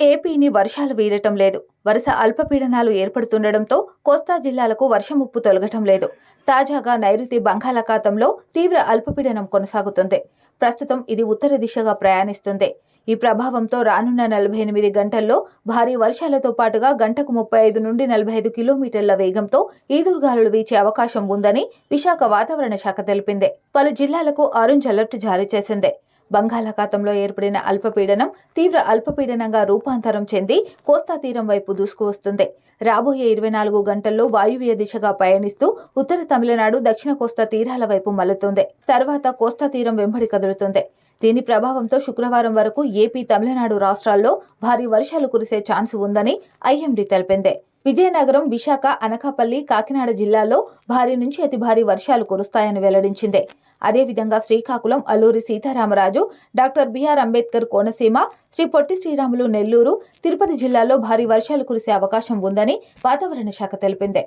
ఏపీని వర్షాలు వీడటం లేదు. వరుస అల్పపీడనాలు ఏర్పడుతుండటంతో కోస్తా జిల్లాలకు వర్షం ముప్పు తొలగటం లేదు. తాజాగా నైరుతి బంగాళాఖాతంలో తీవ్ర అల్పపీడనం కొనసాగుతుంది. ప్రస్తుతం ఇది ఉత్తర దిశగా ప్రయాణిస్తుంది. ఈ ప్రభావంతో రానున్న నలభై ఎనిమిది గంటల్లో భారీ వర్షాలతో పాటుగా గంటకు ముప్పై ఐదు నుండి నలభై ఐదు కిలోమీటర్ల వేగంతో ఈదురుగాలులు వీచే అవకాశం ఉందని విశాఖ వాతావరణ శాఖ తెలిపింది. పలు జిల్లాలకు ఆరెంజ్ అలర్ట్ జారీ చేసింది. బంగాళాఖాతంలో ఏర్పడిన అల్పపీడనం తీవ్ర అల్పపీడనంగా రూపాంతరం చెంది కోస్తా తీరం వైపు దూసుకువస్తుంది రాబోయే ఇరవై నాలుగు గంటల్లో వాయువ్య దిశగా పయనిస్తూ ఉత్తర తమిళనాడు దక్షిణ కోస్తా తీరాల వైపు మల్లుతుంది తర్వాత కోస్తా తీరం వెంబడి కదులుతుంది. దీని ప్రభావంతో శుక్రవారం వరకు ఏపీ తమిళనాడు రాష్ట్రాల్లో భారీ వర్షాలు కురిసే ఛాన్స్ ఉందని ఐఎండీ తెలిపింది. విజయనగరం విశాఖ అనకాపల్లి కాకినాడ జిల్లాల్లో భారీ నుంచి అతి భారీ వర్షాలు కురుస్తాయని వెల్లడించింది. అదేవిధంగా Srikakulam Alluri Sitaramaraju doctor B R Ambedkar Konaseema Sri Potti Sriramulu Nellore Tirupati జిల్లాల్లో భారీ వర్షాలు కురిసే అవకాశం ఉందని వాతావరణ శాఖ తెలిపింది.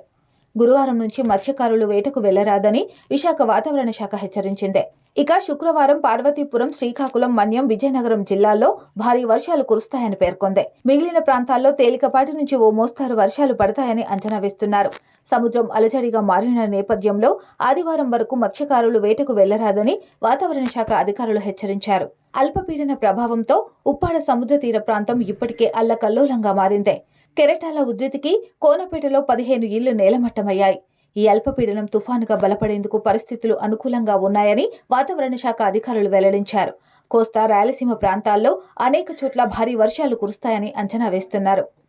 గురువారం నుంచి మత్స్యకారులు వేటకు వెళ్ళరాదని విశాఖ వాతావరణ శాఖ హెచ్చరించింది. ఇక శుక్రవారం పార్వతీపురం శ్రీకాకుళం మన్యం విజయనగరం జిల్లాల్లో భారీ వర్షాలు కురుస్తాయని పేర్కొంది. మిగిలిన ప్రాంతాల్లో తేలికపాటి నుంచి ఓ మోస్తారు వర్షాలు పడతాయని అంచనా వేస్తున్నారు. సముద్రం అలజడిగా మారిన నేపథ్యంలో ఆదివారం వరకు మత్స్యకారులు వేటకు వెళ్ళరాదని వాతావరణ శాఖ అధికారులు హెచ్చరించారు. అల్పపీడన ప్రభావంతో ఉప్పాడ సముద్ర తీర ప్రాంతం ఇప్పటికే అల్లకల్లోలంగా మారింది. కెరటాల ఉధృతికి కోనపేటలో పదిహేను ఇళ్ళు నేలమట్టమయ్యాయి. ఈ అల్పపీడనం తుఫానుగా బలపడేందుకు పరిస్థితులు అనుకూలంగా ఉన్నాయని వాతావరణ శాఖ అధికారులు వెల్లడించారు. కోస్తా రాయలసీమ ప్రాంతాల్లో అనేక చోట్ల భారీ వర్షాలు కురుస్తాయని అంచనా వేస్తున్నారు.